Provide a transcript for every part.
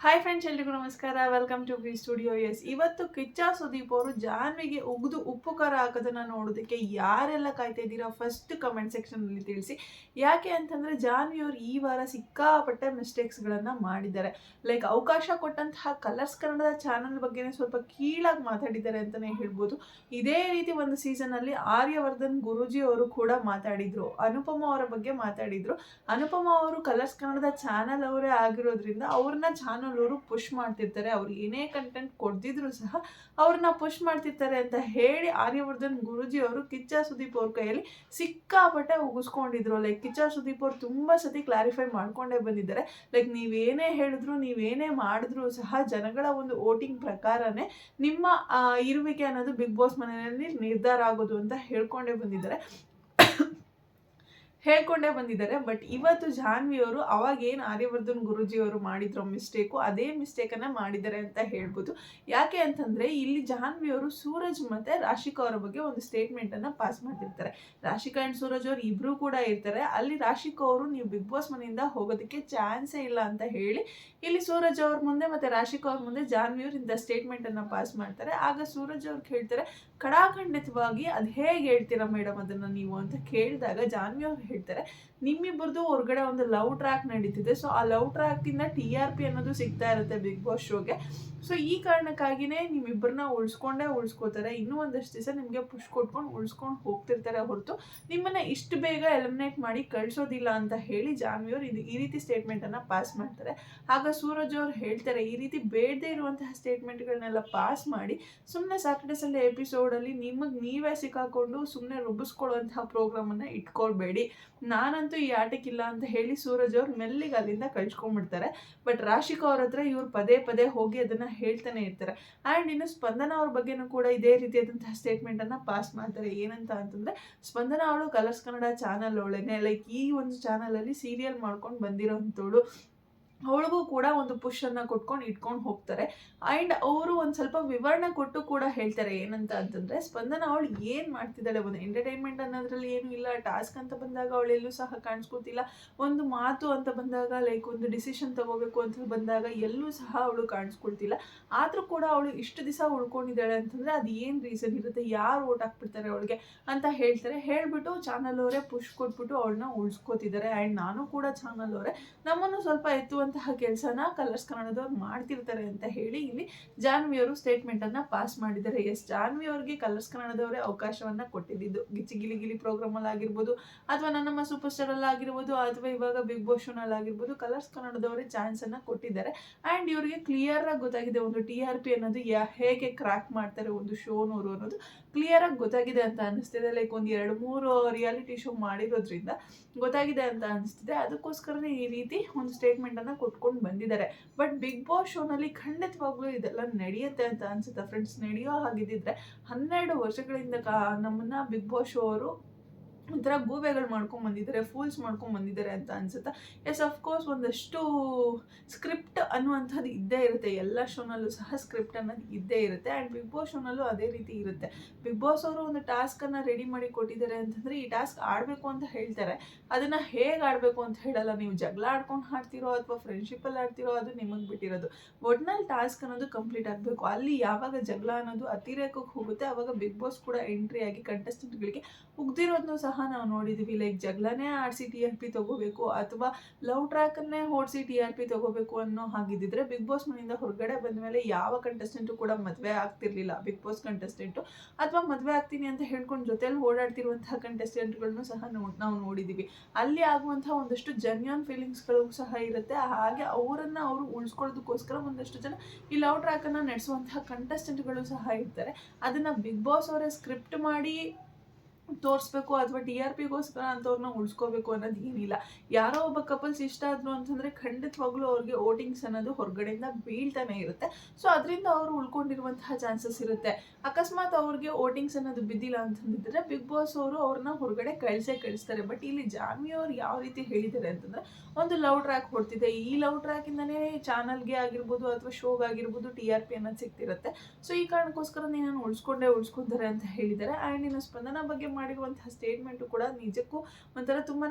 Hi friends ಎಲ್ರಿಗೂ ನಮಸ್ಕಾರ. Welcome to B studio S ಇವತ್ತು ಕಿಚ್ಚ ಸುದೀಪ್ ಅವರು ಜಾನ್ವಿಗೆ ಉಗಿದು ಉಪ್ಪು ಖಾರ ಹಾಕೋದನ್ನ ನೋಡೋದಕ್ಕೆ ಯಾರೆಲ್ಲ ಕಾಯ್ತಾ ಇದ್ದೀರಾ ಫಸ್ಟ್ ಕಮೆಂಟ್ ಸೆಕ್ಷನಲ್ಲಿ ತಿಳಿಸಿ. ಯಾಕೆ ಅಂತಂದರೆ ಜಾನ್ವಿ ಅವರು ಈ ವಾರ ಸಿಕ್ಕಾಪಟ್ಟೆ ಮಿಸ್ಟೇಕ್ಸ್ಗಳನ್ನು ಮಾಡಿದ್ದಾರೆ. ಲೈಕ್ ಅವಕಾಶ ಕೊಟ್ಟಂತಹ ಕಲರ್ಸ್ ಕನ್ನಡದ ಚಾನಲ್ ಬಗ್ಗೆನೇ ಸ್ವಲ್ಪ ಕೀಳಾಗಿ ಮಾತಾಡಿದ್ದಾರೆ ಅಂತಲೇ ಹೇಳ್ಬೋದು. ಇದೇ ರೀತಿ ಒಂದು ಸೀಸನಲ್ಲಿ ಆರ್ಯವರ್ಧನ್ ಗುರುಜಿ ಅವರು ಕೂಡ ಮಾತಾಡಿದ್ರು. ಅನುಪಮ ಅವರ ಬಗ್ಗೆ ಮಾತಾಡಿದ್ರು. ಅನುಪಮ ಅವರು ಕಲರ್ಸ್ ಕನ್ನಡದ ಚಾನಲ್ ಅವರೇ ಆಗಿರೋದ್ರಿಂದ ಅವ್ರನ್ನ ಚಾನಲ್ ಅವರು ಪುಷ್ ಮಾಡ್ತಿರ್ತಾರೆ. ಅವ್ರು ಏನೇ ಕಂಟೆಂಟ್ ಕೊಡ್ದಿದ್ರು ಸಹ ಅವ್ರನ್ನ ಪುಷ್ ಮಾಡ್ತಿರ್ತಾರೆ ಅಂತ ಹೇಳಿ ಆರ್ಯವರ್ಧನ್ ಗುರುಜಿ ಅವರು ಕಿಚ್ಚ ಸುದೀಪ್ ಅವ್ರ ಕೈಯಲ್ಲಿ ಸಿಕ್ಕಾಪಟ್ಟೆ ಉಗಿಸ್ಕೊಂಡಿದ್ರು. ಲೈಕ್ ಕಿಚ್ಚ ಸುದೀಪ್ ಅವ್ರು ತುಂಬ ಸತಿ ಕ್ಲಾರಿಫೈ ಮಾಡ್ಕೊಂಡೇ ಬಂದಿದ್ದಾರೆ. ಲೈಕ್ ನೀವೇನೇ ಹೇಳಿದ್ರು ನೀವೇನೇ ಮಾಡಿದ್ರು ಸಹ ಜನಗಳ ಒಂದು ವೋಟಿಂಗ್ ಪ್ರಕಾರನೇ ನಿಮ್ಮ ಇರುವಿಕೆ ಅನ್ನೋದು ಬಿಗ್ ಬಾಸ್ ಮನೆಯಲ್ಲಿ ನಿರ್ಧಾರ ಆಗೋದು ಅಂತ ಹೇಳ್ಕೊಂಡೇ ಬಂದಿದ್ದಾರೆ. ಹೇಳ್ಕೊಂಡೇ ಬಂದಿದ್ದಾರೆ. ಬಟ್ ಇವತ್ತು ಜಾನ್ವಿ ಅವರು ಅವಾಗ ಏನು ಆರ್ಯವರ್ಧನ್ ಗುರುಜಿ ಅವರು ಮಾಡಿದ್ರು ಮಿಸ್ಟೇಕು, ಅದೇ ಮಿಸ್ಟೇಕನ್ನು ಮಾಡಿದ್ದಾರೆ ಅಂತ ಹೇಳ್ಬೋದು. ಯಾಕೆ ಅಂತಂದರೆ ಇಲ್ಲಿ ಜಾನ್ವಿ ಅವರು ಸೂರಜ್ ಮತ್ತು ರಾಶಿಕಾ ಅವರ ಬಗ್ಗೆ ಒಂದು ಸ್ಟೇಟ್ಮೆಂಟನ್ನು ಪಾಸ್ ಮಾಡಿರ್ತಾರೆ ರಾಶಿಕಾ ಆ್ಯಂಡ್ ಸೂರಜ್ ಅವರು ಇಬ್ಬರೂ ಕೂಡ ಇರ್ತಾರೆ. ಅಲ್ಲಿ ರಾಶಿಕಾ ಅವರು ನೀವು ಬಿಗ್ ಬಾಸ್ ಮನೆಯಿಂದ ಹೋಗೋದಕ್ಕೆ ಚಾನ್ಸೇ ಇಲ್ಲ ಅಂತ ಹೇಳಿ, ಇಲ್ಲಿ ಸೂರಜ್ ಅವ್ರ ಮುಂದೆ ಮತ್ತು ರಾಶಿಕಾ ಅವ್ರ ಮುಂದೆ ಜಾನ್ವಿ ಅವರು ಇಂಥ ಸ್ಟೇಟ್ಮೆಂಟನ್ನು ಪಾಸ್ ಮಾಡ್ತಾರೆ. ಆಗ ಸೂರಜ್ ಅವ್ರು ಕೇಳ್ತಾರೆ ಕಡಾಖಂಡಿತವಾಗಿ ಅದು ಹೇಗೆ ಹೇಳ್ತೀರಾ ಮೇಡಮ್ ಅದನ್ನು ನೀವು ಅಂತ ಕೇಳಿದಾಗ ಜಾನ್ವಿ ಅವ್ರು ಹೇಳ್ತಾರೆ, ನಿಮ್ಮಿಬ್ಬರದು ಹೊರಗಡೆ ಒಂದು ಲವ್ ಟ್ರ್ಯಾಕ್ ನಡೀತಿದೆ, ಸೊ ಆ ಲವ್ ಟ್ರ್ಯಾಕಿಂದ ಟಿ ಆರ್ ಪಿ ಅನ್ನೋದು ಸಿಗ್ತಾ ಇರುತ್ತೆ ಬಿಗ್ ಬಾಸ್ ಶೋಗೆ. ಸೊ ಈ ಕಾರಣಕ್ಕಾಗಿಯೇ ನಿಮ್ಮಿಬ್ಬರನ್ನ ಉಳಿಸ್ಕೊಂಡೇ ಉಳಿಸ್ಕೋತಾರೆ, ಇನ್ನೂ ಒಂದಷ್ಟು ದಿವಸ ನಿಮಗೆ ಪುಷ್ ಕೊಟ್ಕೊಂಡು ಉಳಿಸ್ಕೊಂಡು ಹೋಗ್ತಿರ್ತಾರೆ ಹೊರತು. ನಿಮ್ಮನ್ನ ಇಷ್ಟು ಬೇಗ ಎಲಿಮಿನೇಟ್ ಮಾಡಿ ಕಳಿಸೋದಿಲ್ಲ ಅಂತ ಹೇಳಿ ಜಾನ್ವಿ ಅವರು ಇದು ಈ ರೀತಿ ಸ್ಟೇಟ್ಮೆಂಟನ್ನು ಪಾಸ್ ಮಾಡ್ತಾರೆ. ಆಗ ಸೂರಜ್ ಅವ್ರು ಹೇಳ್ತಾರೆ, ಈ ರೀತಿ ಬೇಡದೇ ಇರುವಂತಹ ಸ್ಟೇಟ್ಮೆಂಟ್ಗಳನ್ನೆಲ್ಲ ಪಾಸ್ ಮಾಡಿ ಸುಮ್ಮನೆ ಸ್ಯಾಟರ್ಡೆ ಸಂಡೇ ಎಪಿಸೋಡಲ್ಲಿ ನಿಮಗೆ ನೀವೇ ಸಿಕ್ಕಾಕೊಂಡು ಸುಮ್ಮನೆ ರುಬ್ಬಿಸ್ಕೊಳ್ಳುವಂತಹ ಪ್ರೋಗ್ರಾಮನ್ನು ಇಟ್ಕೊಳ್ಬೇಡಿ. ನಾನಂತೂ ಈ ಆಟಕ್ಕಿಲ್ಲ ಅಂತ ಹೇಳಿ ಸೂರಜ್ ಅವ್ರು ಮೆಲ್ಲಿಗೆ ಅಲ್ಲಿಂದ ಕಳ್ಸ್ಕೊಂಡ್ಬಿಡ್ತಾರೆ. ಬಟ್ ರಾಶಿಕಾ ಅವ್ರ ಹತ್ರ ಇವ್ರು ಪದೇ ಪದೇ ಹೋಗಿ ಅದನ್ನು ಹೇಳ್ತಾನೆ ಇರ್ತಾರೆ. ಆ್ಯಂಡ್ ಇನ್ನು ಸ್ಪಂದನ ಅವ್ರ ಬಗ್ಗೆನೂ ಕೂಡ ಇದೇ ರೀತಿಯಾದಂತಹ ಸ್ಟೇಟ್ಮೆಂಟನ್ನು ಪಾಸ್ ಮಾಡ್ತಾರೆ. ಏನಂತ ಅಂತಂದರೆ, ಸ್ಪಂದನ ಅವಳು ಕಲರ್ಸ್ ಕನ್ನಡ ಚಾನಲ್ ಅವಳೇನೆ ಲೈಕ್ ಈ ಒಂದು ಚಾನಲಲ್ಲಿ ಸೀರಿಯಲ್ ಮಾಡ್ಕೊಂಡು ಬಂದಿರೋಂಥವಳು. ಅವಳಿಗೂ ಕೂಡ ಒಂದು ಪುಷನ್ನು ಕೊಟ್ಕೊಂಡು ಇಟ್ಕೊಂಡು ಹೋಗ್ತಾರೆ. ಆ್ಯಂಡ್ ಅವರು ಒಂದು ಸ್ವಲ್ಪ ವಿವರಣೆ ಕೊಟ್ಟು ಕೂಡ ಹೇಳ್ತಾರೆ ಏನಂತ ಅಂತಂದರೆ, ಸ್ಪಂದನ ಅವಳು ಏನು ಮಾಡ್ತಿದ್ದಾಳೆ? ಒಂದು ಎಂಟರ್ಟೈನ್ಮೆಂಟ್ ಅನ್ನೋದ್ರಲ್ಲಿ ಏನೂ ಇಲ್ಲ. ಟಾಸ್ಕ್ ಅಂತ ಬಂದಾಗ ಅವಳೆಲ್ಲೂ ಸಹ ಕಾಣಿಸ್ಕೊತಿಲ್ಲ. ಒಂದು ಮಾತು ಅಂತ ಬಂದಾಗ ಲೈಕ್ ಒಂದು ಡಿಸಿಷನ್ ತಗೋಬೇಕು ಅಂತ ಬಂದಾಗ ಎಲ್ಲೂ ಸಹ ಅವಳು ಕಾಣಿಸ್ಕೊಳ್ತಿಲ್ಲ. ಆದರೂ ಕೂಡ ಅವಳು ಇಷ್ಟು ದಿವಸ ಉಳ್ಕೊಂಡಿದ್ದಾಳೆ ಅಂತಂದರೆ ಅದು ಏನು ರೀಸನ್ ಇರುತ್ತೆ? ಯಾರು ಓಟ್ ಹಾಕ್ಬಿಡ್ತಾರೆ ಅವಳಿಗೆ ಅಂತ ಹೇಳ್ತಾರೆ. ಹೇಳಿಬಿಟ್ಟು ಚಾನಲ್ ಅವರೇ ಪುಷ್ ಕೊಟ್ಬಿಟ್ಟು ಅವಳನ್ನ ಉಳಿಸ್ಕೋತಿದ್ದಾರೆ. ಆ್ಯಂಡ್ ನಾನು ಕೂಡ ಚಾನಲ್ ಅವರೇ. ನಮ್ಮನ್ನು ಸ್ವಲ್ಪ ಎತ್ತುವಂತಹ ಕೆಲಸನ ಕಲರ್ಸ್ ಕನ್ನಡದವ್ರು ಮಾಡ್ತಿರ್ತಾರೆ ಅಂತ ಹೇಳಿ ಇಲ್ಲಿ ಜಾನ್ವಿ ಅವರು ಅನ್ನ ಪಾಸ್ ಮಾಡಿದ್ದಾರೆ. ಎಸ್ ಜಾನ್ವಿ ಅವರಿಗೆ ಕಲರ್ಸ್ ಕನ್ನಡದವರೇ ಅವಕಾಶವನ್ನ ಕೊಟ್ಟಿದ್ದು. ಗಿಚ್ಚಿ ಗಿಲಿ ಗಿಲಿ ಪ್ರೋಗ್ರಾಮ್ ಅಲ್ಲಿ ಆಗಿರ್ಬೋದು, ಅಥವಾ ನನ್ನಮ್ಮ ಸೂಪರ್ ಸ್ಟಾರ್ ಅಲ್ಲಿ ಆಗಿರ್ಬೋದು, ಅಥವಾ ಇವಾಗ ಬಿಗ್ ಬಾಸ್ ಶೋನಲ್ಲಿ ಆಗಿರ್ಬೋದು ಕಲರ್ಸ್ ಕನ್ನಡದವರೇ ಚಾನ್ಸನ್ನು ಕೊಟ್ಟಿದ್ದಾರೆ. ಅಂಡ್ ಇವರಿಗೆ ಕ್ಲಿಯರ್ ಆಗಿ ಗೊತ್ತಾಗಿದೆ ಒಂದು ಟಿ ಆರ್ ಪಿ ಅನ್ನೋದು ಹೇಗೆ ಕ್ರ್ಯಾಕ್ ಮಾಡ್ತಾರೆ ಒಂದು ಶೋನವರು ಅನ್ನೋದು. ಕ್ಲಿಯರ್ ಆಗಿ ಗೊತ್ತಾಗಿದೆ ಅಂತ ಅನಿಸ್ತಿದೆ ಲೈಕ್ ಒಂದು ಎರಡು ಮೂರು ರಿಯಾಲಿಟಿ ಶೋ ಮಾಡಿರೋದ್ರಿಂದ ಗೊತ್ತಾಗಿದೆ ಅಂತ ಅನಿಸ್ತಿದೆ ಅದಕ್ಕೋಸ್ಕರನೇ ಈ ರೀತಿ ಒಂದು ಸ್ಟೇಟ್ಮೆಂಟನ್ನು ಕೊಟ್ಕೊಂಡು ಬಂದಿದ್ದಾರೆ. ಬಟ್ ಬಿಗ್ ಬಾಸ್ ಶೋನಲ್ಲಿ ಖಂಡಿತವಾಗ್ಲೂ ಇದೆಲ್ಲ ನಡೆಯುತ್ತೆ ಅಂತ ಅನ್ಸುತ್ತೆ. ಫ್ರೆಂಡ್ಸ್ ನಡೆಯೋ ಹಾಗಿದ್ದಿದ್ರೆ ಹನ್ನೆರಡು ವರ್ಷಗಳಿಂದ ಕಾ ನಮ್ಮನ್ನ ಬಿಗ್ ಬಾಸ್ ಶೋ ಅವರು ಒಂಥರ ಗೂಬೆಗಳು ಮಾಡ್ಕೊಂಡು ಬಂದಿದ್ದಾರೆ ಫೂಲ್ಸ್ ಮಾಡ್ಕೊಂಡು ಬಂದಿದ್ದಾರೆ ಅಂತ ಅನ್ಸುತ್ತೆ? ಎಸ್ ಅಫ್ಕೋರ್ಸ್ ಒಂದಷ್ಟು ಸ್ಕ್ರಿಪ್ಟ್ ಅನ್ನುವಂಥದ್ದು ಇದ್ದೇ ಇರುತ್ತೆ. ಎಲ್ಲ ಶೋನಲ್ಲೂ ಸಹ ಸ್ಕ್ರಿಪ್ಟ್ ಅನ್ನೋದು ಇದ್ದೇ ಇರುತ್ತೆ. ಆ್ಯಂಡ್ ಬಿಗ್ ಬಾಸ್ ಶೋನಲ್ಲೂ ಅದೇ ರೀತಿ ಇರುತ್ತೆ. ಬಿಗ್ ಬಾಸ್ ಅವರು ಒಂದು ಟಾಸ್ಕನ್ನು ರೆಡಿ ಮಾಡಿ ಕೊಟ್ಟಿದ್ದಾರೆ ಅಂತಂದರೆ, ಈ ಟಾಸ್ಕ್ ಆಡಬೇಕು ಅಂತ ಹೇಳ್ತಾರೆ. ಅದನ್ನು ಹೇಗೆ ಆಡಬೇಕು ಅಂತ ಹೇಳಲ್ಲ. ನೀವು ಜಗಳ ಆಡ್ಕೊಂಡು ಆಡ್ತಿರೋ ಅಥವಾ ಫ್ರೆಂಡ್ಶಿಪ್ಪಲ್ಲಿ ಆಡ್ತಿರೋ ಅದು ನಿಮಗೆ ಬಿಟ್ಟಿರೋದು. ಒಟ್ನಲ್ಲಿ ಟಾಸ್ಕ್ ಅನ್ನೋದು ಕಂಪ್ಲೀಟ್ ಆಗಬೇಕು. ಅಲ್ಲಿ ಯಾವಾಗ ಜಗಳ ಅನ್ನೋದು ಅತಿರೇಕಕ್ಕೆ ಹೋಗುತ್ತೆ ಆವಾಗ ಬಿಗ್ ಬಾಸ್ ಕೂಡ ಎಂಟ್ರಿ ಆಗಿ ಕಂಟೆಸ್ಟೆಂಟ್ಗಳಿಗೆ ಉಗ್ದಿರೋದನ್ನು ಸಹ ನಾವು ನೋಡಿದ್ದೀವಿ ಲೈಕ್ ಜಗಳನೇ ಆಡಿಸಿ ಟಿ ಆರ್ ಪಿ ತೊಗೋಬೇಕು ಅಥವಾ ಲವ್ ಟ್ರ್ಯಾಕನ್ನೇ ಓಡಿಸಿ ಟಿ ಆರ್ ಪಿ ತೊಗೋಬೇಕು ಅನ್ನೋ ಹಾಗಿದ್ದಿದ್ರೆ ಬಿಗ್ ಬಾಸ್ ಮನೆಯಿಂದ ಹೊರಗಡೆ ಬಂದ ಮೇಲೆ ಯಾವ ಕಂಟೆಸ್ಟೆಂಟು ಕೂಡ ಮದುವೆ ಆಗ್ತಿರ್ಲಿಲ್ಲ. ಬಿಗ್ ಬಾಸ್ ಕಂಟೆಸ್ಟೆಂಟು ಅಥವಾ ಮದುವೆ ಆಗ್ತೀನಿ ಅಂತ ಹೇಳ್ಕೊಂಡು ಜೊತೆಯಲ್ಲಿ ಓಡಾಡ್ತಿರುವಂತಹ ಕಂಟೆಸ್ಟೆಂಟ್ಗಳನ್ನು ಸಹ ನೋ- ನಾವು ನೋಡಿದ್ದೀವಿ ಅಲ್ಲಿ ಆಗುವಂತಹ ಒಂದಷ್ಟು ಜನ್ಯೂನ್ ಫೀಲಿಂಗ್ಸ್ಗಳು ಸಹ ಇರುತ್ತೆ. ಹಾಗೆ ಅವರನ್ನು ಅವರು ಉಳಿಸ್ಕೊಳ್ಳೋದಕ್ಕೋಸ್ಕರ ಒಂದಷ್ಟು ಜನ ಈ ಲವ್ ಟ್ರ್ಯಾಕನ್ನು ನಡೆಸುವಂತಹ ಕಂಟೆಸ್ಟೆಂಟ್ಗಳು ಸಹ ಇರ್ತಾರೆ. ಅದನ್ನು ಬಿಗ್ ಬಾಸ್ ಅವರೇ ಸ್ಕ್ರಿಪ್ಟ್ ಮಾಡಿ ತೋರಿಸ್ಬೇಕು ಅಥವಾ ಡಿ ಆರ್ ಪಿಗೋಸ್ಕರ ಅಂಥವ್ರನ್ನ ಉಳಿಸ್ಕೋಬೇಕು ಅನ್ನೋದು ಏನಿಲ್ಲ. ಯಾರೋ ಒಬ್ಬ ಕಪಲ್ಸ್ ಇಷ್ಟ ಆದ್ರು ಅಂತಂದರೆ ಖಂಡಿತವಾಗ್ಲೂ ಅವ್ರಿಗೆ ವೋಟಿಂಗ್ಸ್ ಅನ್ನೋದು ಹೊರಗಡೆಯಿಂದ ಬೀಳ್ತಾನೆ ಇರುತ್ತೆ. ಸೊ ಅದರಿಂದ ಅವರು ಉಳ್ಕೊಂಡಿರುವಂತಹ ಚಾನ್ಸಸ್ ಇರುತ್ತೆ. ಅಕಸ್ಮಾತ್ ಅವ್ರಿಗೆ ವೋಟಿಂಗ್ಸ್ ಅನ್ನೋದು ಬಿದ್ದಿಲ್ಲ ಅಂತಂದಿದ್ರೆ ಬಿಗ್ ಬಾಸ್ ಅವರು ಅವ್ರನ್ನ ಹೊರಗಡೆ ಕಳಿಸೇ ಕಳಿಸ್ತಾರೆ. ಬಟ್ ಇಲ್ಲಿ ಜಾಮಿ ಅವ್ರು ಯಾವ ರೀತಿ ಹೇಳಿದ್ದಾರೆ ಅಂತಂದರೆ ಒಂದು ಲವ್ ಟ್ರ್ಯಾಕ್ ಹೊಡ್ತಿದೆ. ಈ ಲವ್ ಟ್ರ್ಯಾಕಿಂದನೇ ಚಾನಲ್ಗೆ ಆಗಿರ್ಬೋದು ಅಥವಾ ಶೋಗೆ ಆಗಿರ್ಬೋದು ಟಿ ಆರ್ ಪಿ ಅನ್ನೋದು ಸಿಗ್ತಿರುತ್ತೆ. ಸೊ ಈ ಕಾರಣಕ್ಕೋಸ್ಕರ ನೀನು ಉಳಿಸ್ಕೊಂಡೇ ಉಳಿಸ್ಕೊಂತಾರೆ ಅಂತ ಹೇಳಿದ್ದಾರೆ. ಆ್ಯಂಡ್ ಇನ್ನು ಸ್ಪಂದನ ಬಗ್ಗೆ ಮಾಡಿರುವಂತಹ ಸ್ಟೇಟ್ಮೆಂಟು ಕೂಡ ನಿಜಕ್ಕೂ ಒಂಥರ ತುಂಬಾ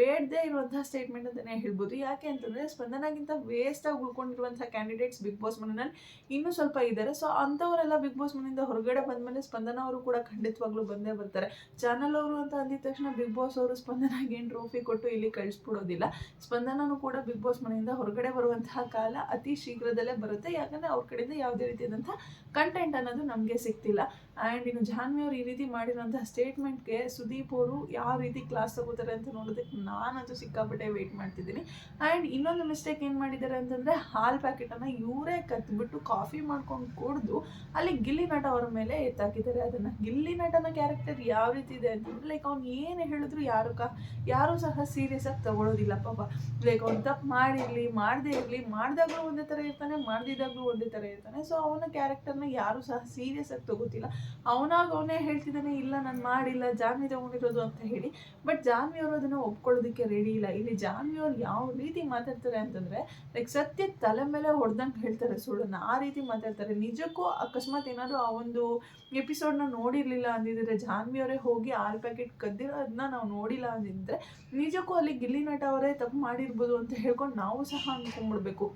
ಬೇಡದೇ ಇರುವಂತಹ ಸ್ಟೇಟ್ಮೆಂಟ್ ಅಂತಲೇ ಹೇಳ್ಬೋದು. ಯಾಕೆ ಅಂತಂದರೆ ಸ್ಪಂದನಾಗಿಂತ ವೇಸ್ಟಾಗಿ ಉಳ್ಕೊಂಡಿರುವಂತಹ ಕ್ಯಾಂಡಿಡೇಟ್ಸ್ ಬಿಗ್ ಬಾಸ್ ಮನೆಯಲ್ಲಿ ಇನ್ನೂ ಸ್ವಲ್ಪ ಇದ್ದಾರೆ. ಸೊ ಅಂಥವರೆಲ್ಲ ಬಿಗ್ ಬಾಸ್ ಮನೆಯಿಂದ ಹೊರಗಡೆ ಬಂದಮೇಲೆ ಸ್ಪಂದನ ಅವರು ಕೂಡ ಖಂಡಿತವಾಗ್ಲೂ ಬಂದೇ ಬರ್ತಾರೆ. ಚಾನಲ್ ಅವರು ಅಂತ ಅಂದಿದ ತಕ್ಷಣ ಬಿಗ್ ಬಾಸ್ ಅವರು ಸ್ಪಂದನಾಗಿ ಏನು ಟ್ರೋಫಿ ಕೊಟ್ಟು ಇಲ್ಲಿ ಕಳಿಸ್ಬಿಡೋದಿಲ್ಲ. ಸ್ಪಂದನೂ ಕೂಡ ಬಿಗ್ ಬಾಸ್ ಮನೆಯಿಂದ ಹೊರಗಡೆ ಬರುವಂತಹ ಕಾಲ ಅತಿ ಶೀಘ್ರದಲ್ಲೇ ಬರುತ್ತೆ. ಯಾಕಂದರೆ ಅವ್ರ ಕಡೆಯಿಂದ ಯಾವುದೇ ರೀತಿಯಾದಂಥ ಕಂಟೆಂಟ್ ಅನ್ನೋದು ನಮಗೆ ಸಿಗ್ತಿಲ್ಲ. ಆ್ಯಂಡ್ ಇನ್ನು ಜಾನ್ವಿ ಅವರು ಈ ರೀತಿ ಮಾಡಿರೋಂಥ ಸ್ಟೇಟ್ಮೆಂಟ್ಗೆ ಸುದೀಪ್ ಅವರು ಯಾವ ರೀತಿ ಕ್ಲಾಸ್ ತಗೋತಾರೆ ಅಂತ ನೋಡೋದಕ್ಕೆ ನಾನಂತೂ ಸಿಕ್ಕಾಪಟ್ಟೆ ವೆಯ್ಟ್ ಮಾಡ್ತಿದ್ದೀನಿ. ಆ್ಯಂಡ್ ಇನ್ನೊಂದು ಮಿಸ್ಟೇಕ್ ಏನು ಮಾಡಿದ್ದಾರೆ ಅಂತಂದರೆ ಹಾಲು ಪ್ಯಾಕೆಟನ್ನು ಇವರೇ ಕತ್ಬಿಟ್ಟು ಕಾಫಿ ಮಾಡ್ಕೊಂಡು ಕುಡಿದು ಅಲ್ಲಿ ಗಿಲ್ಲಿ ನಟ ಅವರ ಮೇಲೆ ಎತ್ತಾಕಿದ್ದಾರೆ. ಅದನ್ನು ಗಿಲ್ಲಿ ನಟನ ಕ್ಯಾರೆಕ್ಟರ್ ಯಾವ ರೀತಿ ಇದೆ ಅಂತಂದರೆ ಲೈಕ್ ಅವ್ನು ಏನು ಹೇಳಿದ್ರು ಯಾರು ಕ, ಯಾರೂ ಸಹ ಸೀರಿಯಸ್ ಆಗಿ ತಗೊಳ್ಳೋದಿಲ್ಲ ಪಾಪ. ಲೈಕ್ ಅವ್ನು ತಪ್ಪು ಮಾಡಿರಲಿ, ಮಾಡದೇ ಇರಲಿ, ಮಾಡಿದಾಗಲೂ ಒಂದೇ ಥರ ಇರ್ತಾನೆ, ಮಾಡ್ದಿದ್ದಾಗಲೂ ಒಂದೇ ಥರ ಇರ್ತಾನೆ. ಸೊ ಅವನ ಕ್ಯಾರೆಕ್ಟರ್ನ ಯಾರೂ ಸಹ ಸೀರಿಯಸ್ ಆಗಿ ತಗೋತಿಲ್ಲ. ಅವನಾಗ ಅವನೇ ಹೇಳ್ತಿದ್ದಾನೆ, ಇಲ್ಲ, ನಾನು ಮಾಡಿಲ್ಲ, ಜಾನ್ವಿ ತಗೊಂಡಿರೋದು ಅಂತ ಹೇಳಿ. ಬಟ್ ಜಾನ್ವಿ ಅವರು ಅದನ್ನು ಒಪ್ಕೊಳ್ಳೋದಕ್ಕೆ ರೆಡಿ ಇಲ್ಲ. ಇಲ್ಲಿ ಜಾನ್ವಿ ಅವ್ರು ಯಾವ ರೀತಿ ಮಾತಾಡ್ತಾರೆ ಅಂತಂದರೆ ಲೈಕ್ ಸತ್ಯ ತಲೆ ಮೇಲೆ ಹೊಡೆದಂಗೆ ಹೇಳ್ತಾರೆ ಸುಳ್ಳನ್ನು. ಆ ರೀತಿ ಮಾತಾಡ್ತಾರೆ. ನಿಜಕ್ಕೂ ಅಕಸ್ಮಾತ್ ಏನಾದರೂ ಆ ಒಂದು ಎಪಿಸೋಡ್ನ ನೋಡಿರಲಿಲ್ಲ ಅಂದಿದ್ರೆ ಜಾನ್ವಿ ಅವರೇ ಹೋಗಿ ಆರು ಪ್ಯಾಕೆಟ್ ಕದ್ದಿರೋದನ್ನ ನಾವು ನೋಡಿಲ್ಲ ಅಂದಿದ್ರೆ, ನಿಜಕ್ಕೂ ಅಲ್ಲಿ ಗಿಲ್ಲಿ ನಟ ಅವರೇ ತಪ್ಪು ಮಾಡಿರ್ಬೋದು ಅಂತ ಹೇಳ್ಕೊಂಡು ನಾವು ಸಹ ಅಂದ್ಕೊಂಡ್ಬಿಡ್ಬೇಕು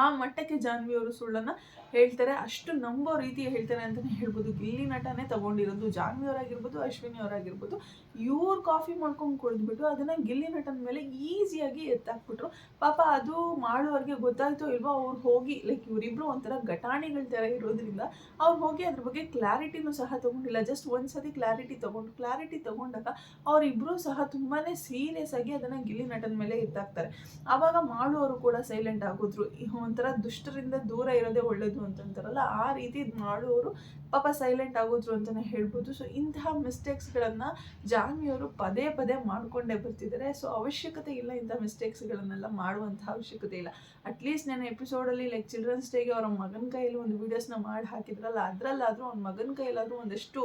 ಆ ಮಟ್ಟಕ್ಕೆ ಜಾನ್ವಿ ಅವರು ಸುಳ್ಳನ್ನು ಹೇಳ್ತಾರೆ, ಅಷ್ಟು ನಂಬೋ ರೀತಿ ಹೇಳ್ತಾರೆ ಅಂತಲೇ ಹೇಳ್ಬೋದು. ಗಿಲ್ಲಿ ನಟನೇ ತಗೊಂಡಿರೋದು ಜಾನ್ವಿ ಅವರಾಗಿರ್ಬೋದು, ಅಶ್ವಿನಿ ಅವರಾಗಿರ್ಬೋದು. ಇವ್ರು ಕಾಫಿ ಮಾಡ್ಕೊಂಡು ಕುಡಿದ್ಬಿಟ್ಟು ಅದನ್ನು ಗಿಲ್ಲಿ ನಟನ ಮೇಲೆ ಈಸಿಯಾಗಿ ಎತ್ತಾಕ್ಬಿಟ್ರು. ಪಾಪ ಅದು ಮಾಡುವವ್ರಿಗೆ ಗೊತ್ತಾಯ್ತೋ ಇಲ್ವೋ, ಅವ್ರು ಹೋಗಿ ಲೈಕ್ ಇವರಿಬ್ರು ಒಂಥರ ಘಟಾಣಿಗಳ ಥರ ಇರೋದ್ರಿಂದ ಅವ್ರು ಹೋಗಿ ಅದ್ರ ಬಗ್ಗೆ ಕ್ಲಾರಿಟಿನೂ ಸಹ ತಗೊಂಡಿಲ್ಲ. ಜಸ್ಟ್ ಒಂದು ಸತಿ ಕ್ಲಾರಿಟಿ ತಗೊಂಡು, ಕ್ಲಾರಿಟಿ ತಗೊಂಡಾಗ ಅವರಿಬ್ಬರು ಸಹ ತುಂಬಾ ಸೀರಿಯಸ್ ಆಗಿ ಅದನ್ನು ಗಿಲ್ಲಿ ನಟನ ಮೇಲೆ ಎತ್ತಾಕ್ತಾರೆ. ಆವಾಗ ಮಾಡುವವರು ಕೂಡ ಸೈಲೆಂಟ್ ಆಗೋದ್ರು. ಒಂಥರ ದುಷ್ಟರಿಂದ ದೂರ ಇರೋದೇ ಒಳ್ಳೇದು ಅಂತಂತಾರಲ್ಲ, ಆ ರೀತಿ ಮಾಡುವವರು ಪಾಪ ಸೈಲೆಂಟ್ ಆಗೋದ್ರು ಅಂತಲೇ ಹೇಳ್ಬೋದು. ಸೊ ಇಂತಹ ಮಿಸ್ಟೇಕ್ಸ್ಗಳನ್ನು ಜಾನ್ವಿಯವರು ಪದೇ ಪದೇ ಮಾಡಿಕೊಂಡೇ ಬರ್ತಿದ್ದಾರೆ ಸೊ ಅವಶ್ಯಕತೆ ಇಲ್ಲ ಇಂಥ ಮಿಸ್ಟೇಕ್ಸ್ಗಳನ್ನೆಲ್ಲ ಮಾಡುವಂಥ ಅವಶ್ಯಕತೆ ಇಲ್ಲ. ಅಟ್ಲೀಸ್ಟ್ ನನ್ನ ಎಪಿಸೋಡಲ್ಲಿ ಲೈಕ್ ಚಿಲ್ಡ್ರನ್ಸ್ ಡೇಗೆ ಅವರ ಮಗನ ಕೈಯಲ್ಲಿ ಒಂದು ವೀಡಿಯೋಸ್ನ ಮಾಡಿ ಹಾಕಿದ್ರಲ್ಲ, ಅದರಲ್ಲಾದರೂ ಅವ್ನ ಮಗನ ಕೈಯಲ್ಲಾದರೂ ಒಂದಷ್ಟು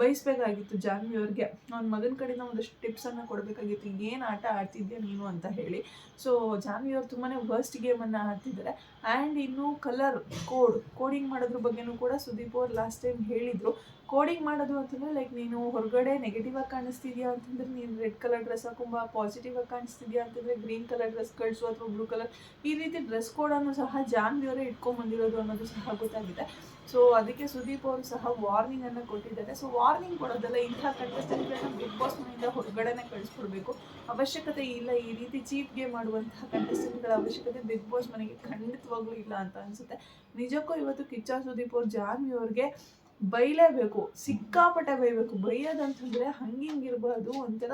ಬಯಸ್ಬೇಕಾಗಿತ್ತು ಜಾನ್ವಿಯವ್ರಿಗೆ. ಅವ್ನ ಮಗನ ಕಡೆಯಿಂದ ಒಂದಷ್ಟು ಟಿಪ್ಸನ್ನು ಕೊಡಬೇಕಾಗಿತ್ತು. ಏನು ಆಟ ಆಡ್ತಿದ್ಯಾ ನೀನು? ಅಂತ ಹೇಳಿ. ಸೊ ಜಾನ್ವಿಯವ್ರು ತುಂಬಾ ವರ್ಸ್ಟ್ ಗೇಮನ್ನು ಆಡ್ತಿದ್ದಾರೆ ಆ್ಯಂಡ್ ಇನ್ನು ಕಲರ್ ಕೋಡ್ ಕೋಡಿಂಗ್ ಮಾಡೋದ್ರ ಬಗ್ಗೆನೂ ಕೂಡ ಸುದೀಪ್ ಅವ್ರು ಲಾಸ್ಟ್ ಟೈಮ್ ಹೇಳಿದರು. ಕೋಡಿಂಗ್ ಮಾಡೋದು ಅಂತಂದರೆ ಲೈಕ್ ನೀನು ಹೊರಗಡೆ ನೆಗೆಟಿವ್ ಆಗಿ ಕಾಣಿಸ್ತಿದ್ಯಾ ಅಂತಂದರೆ, ನೀನು ರೆಡ್ ಕಲರ್ ಡ್ರೆಸ್ ಹಾಕೊಂಬ ಪಾಸಿಟಿವ್ ಆಗಿ ಕಾಣಿಸ್ತಿದ್ಯಾ ಅಂತಂದರೆ ಗ್ರೀನ್ ಕಲರ್ ಡ್ರೆಸ್ ಕಳಿಸು ಅಥವಾ ಬ್ಲೂ ಕಲರ್ ಈ ರೀತಿ ಡ್ರೆಸ್ ಕೋಡನ್ನು ಸಹ ಜಾನ್ವಿಯವರೇ ಇಟ್ಕೊಂಡ್ಬಂದಿರೋದು ಅನ್ನೋದು ಸಹ ಗೊತ್ತಾಗಿದೆ. ಸೊ ಅದಕ್ಕೆ ಸುದೀಪ್ ಅವರು ಸಹ ವಾರ್ನಿಂಗನ್ನು ಕೊಟ್ಟಿದ್ದಾರೆ. ಸೊ ವಾರ್ನಿಂಗ್ ಕೊಡೋದಲ್ಲ ಇಂಥ ಕಂಟೆಸ್ಟೆಂಟ್ಗಳನ್ನ ಬಿಗ್ ಬಾಸ್ ಹೊರಗಡೆನೆ ಕಳಿಸ್ಕೊಡ್ಬೇಕು. ಅವಶ್ಯಕತೆ ಇಲ್ಲ, ಈ ರೀತಿ ಚೀಪ್ಗೆ ಮಾಡುವಂತಹ ಕಂಟೆಸ್ಟೆಂಟ್ಗಳ ಅವಶ್ಯಕತೆ ಬಿಗ್ ಬಾಸ್ ಮನೆಗೆ ಖಂಡಿತವಾಗ್ಲೂ ಇಲ್ಲ ಅಂತ ಅನಿಸುತ್ತೆ. ನಿಜಕ್ಕೂ ಇವತ್ತು ಕಿಚ್ಚ ಸುದೀಪ್ ಅವ್ರು ಜಾನ್ವಿ ಅವ್ರಿಗೆ ಬೈಲೇಬೇಕು, ಸಿಕ್ಕಾಪಟ್ಟೆ ಬೈಬೇಕು. ಬೈಯೋದಂತಂದ್ರೆ ಹಂಗಿಂಗಿರ್ಬಾರ್ದು. ಒಂಥರ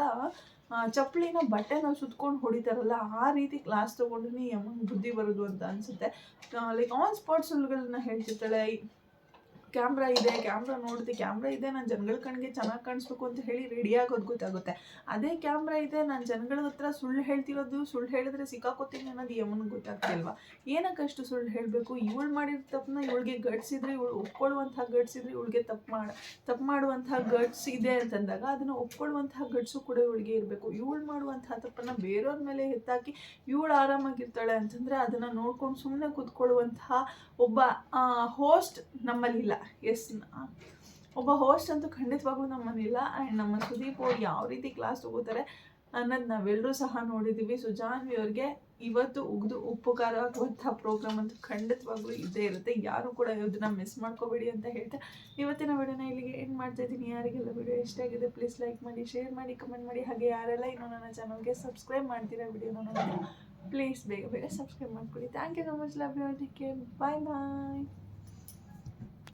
ಚಪ್ಪಲಿನ ಬಟ್ಟೆನ ಸುತ್ಕೊಂಡು ಹೊಡಿತಾರಲ್ಲ, ಆ ರೀತಿ ಕ್ಲಾಸ್ ತೊಗೊಂಡ್ರೆ ಯಮ್ಮಂಗೆ ಬುದ್ಧಿ ಬರೋದು ಅಂತ ಅನಿಸುತ್ತೆ. ಲೈಕ್ ಆನ್ ಸ್ಪಾಟ್ ಸುಳ್ಳುಗಳನ್ನ ಹೇಳ್ತಿರ್ತಾಳೆ ಕ್ಯಾಮ್ರಾ ಇದೆ, ಕ್ಯಾಮ್ರಾ ನೋಡಿದೆ, ಕ್ಯಾಮ್ರಾ ಇದೆ, ನಾನು ಜನಗಳ ಕಣ್ಣಿಗೆ ಚೆನ್ನಾಗಿ ಕಾಣಿಸ್ಬೇಕು ಅಂತ ಹೇಳಿ ರೆಡಿ ಆಗೋದು ಗೊತ್ತಾಗುತ್ತೆ. ಅದೇ ಕ್ಯಾಮ್ರಾ ಇದೆ, ನಾನು ಜನಗಳ ಹತ್ರ ಸುಳ್ಳು ಹೇಳ್ತಿರೋದು, ಸುಳ್ಳು ಹೇಳಿದ್ರೆ ಸಿಕ್ಕಾಕೋತೀನಿ ಅನ್ನೋದು ಯಮನಿಗೆ ಗೊತ್ತಾಗ್ತಿಲ್ವಾ? ಏನಕ್ಕಷ್ಟು ಸುಳ್ಳು ಹೇಳಬೇಕು? ಇವಳು ಮಾಡಿದ ತಪ್ಪನ್ನ ಇವಳಿಗೆ ಗಡ್ಸಿದ್ರೆ ಇವಳು ಒಪ್ಕೊಳ್ಳುವಂತಹ ಗಟ್ಸಿದ್ರೆ ಇವಳಿಗೆ ತಪ್ಪು ಮಾಡ, ತಪ್ಪು ಮಾಡುವಂತಹ ಗಡ್ಸ್ ಇದೆ ಅಂತಂದಾಗ ಅದನ್ನು ಒಪ್ಕೊಳ್ಳುವಂತಹ ಗಡ್ಸು ಕೂಡ ಇವಳಿಗೆ ಇರಬೇಕು. ಇವಳು ಮಾಡುವಂತಹ ತಪ್ಪನ್ನು ಬೇರೆಯವ್ರ ಮೇಲೆ ಎತ್ತಾಕಿ ಇವಳು ಆರಾಮಾಗಿರ್ತಾಳೆ ಅಂತಂದರೆ ಅದನ್ನು ನೋಡ್ಕೊಂಡು ಸುಮ್ಮನೆ ಕೂತ್ಕೊಳ್ಳುವಂತಹ ಒಬ್ಬ ಹೋಸ್ಟ್ ನಮ್ಮಲ್ಲಿಲ್ಲ ಎಸ್ ಒಬ್ಬ ಹೋಸ್ಟ್ ಅಂತೂ ಖಂಡಿತವಾಗ್ಲೂ ನಮ್ಮನಿಲ್ಲ ಆ್ಯಂಡ್ ನಮ್ಮ ಸುದೀಪ್ ಅವ್ರು ಯಾವ ರೀತಿ ಕ್ಲಾಸ್ ತಗೋತಾರೆ ಅನ್ನೋದು ನಾವೆಲ್ಲರೂ ಸಹ ನೋಡಿದ್ದೀವಿ ಸೊ ಜಾನ್ವಿ ಅವ್ರಿಗೆ ಇವತ್ತು ಉಗ್ದು ಉಪಕಾರ ಆಗುವಂಥ ಪ್ರೋಗ್ರಾಮ್ ಅಂತೂ ಖಂಡಿತವಾಗ್ಲೂ ಇದ್ದೇ ಇರುತ್ತೆ. ಯಾರು ಕೂಡ ಇದನ್ನ ಮಿಸ್ ಮಾಡ್ಕೋಬೇಡಿ ಅಂತ ಹೇಳ್ತಾ ಇವತ್ತಿನ ವಿಡಿಯೋನ ಇಲ್ಲಿಗೆ ಏನು ಮಾಡ್ತಾ ಇದ್ದೀನಿ. ಯಾರಿಗೆಲ್ಲ ವಿಡಿಯೋ ಇಷ್ಟ ಆಗಿದೆ ಪ್ಲೀಸ್ ಲೈಕ್ ಮಾಡಿ ಶೇರ್ ಮಾಡಿ ಕಮೆಂಟ್ ಮಾಡಿ. ಹಾಗೆ ಯಾರೆಲ್ಲ ಇನ್ನೂ ನನ್ನ ಚಾನಲ್ಗೆ ಸಬ್ಸ್ಕ್ರೈಬ್ ಮಾಡ್ತೀರಾ ವಿಡಿಯೋನ ನೋಡಿ ಪ್ಲೀಸ್ ಬೇಗ ಬೇಗ ಸಬ್ಸ್ಕ್ರೈಬ್ ಮಾಡ್ಕೊಳ್ಳಿ thank you so much love you take care bye bye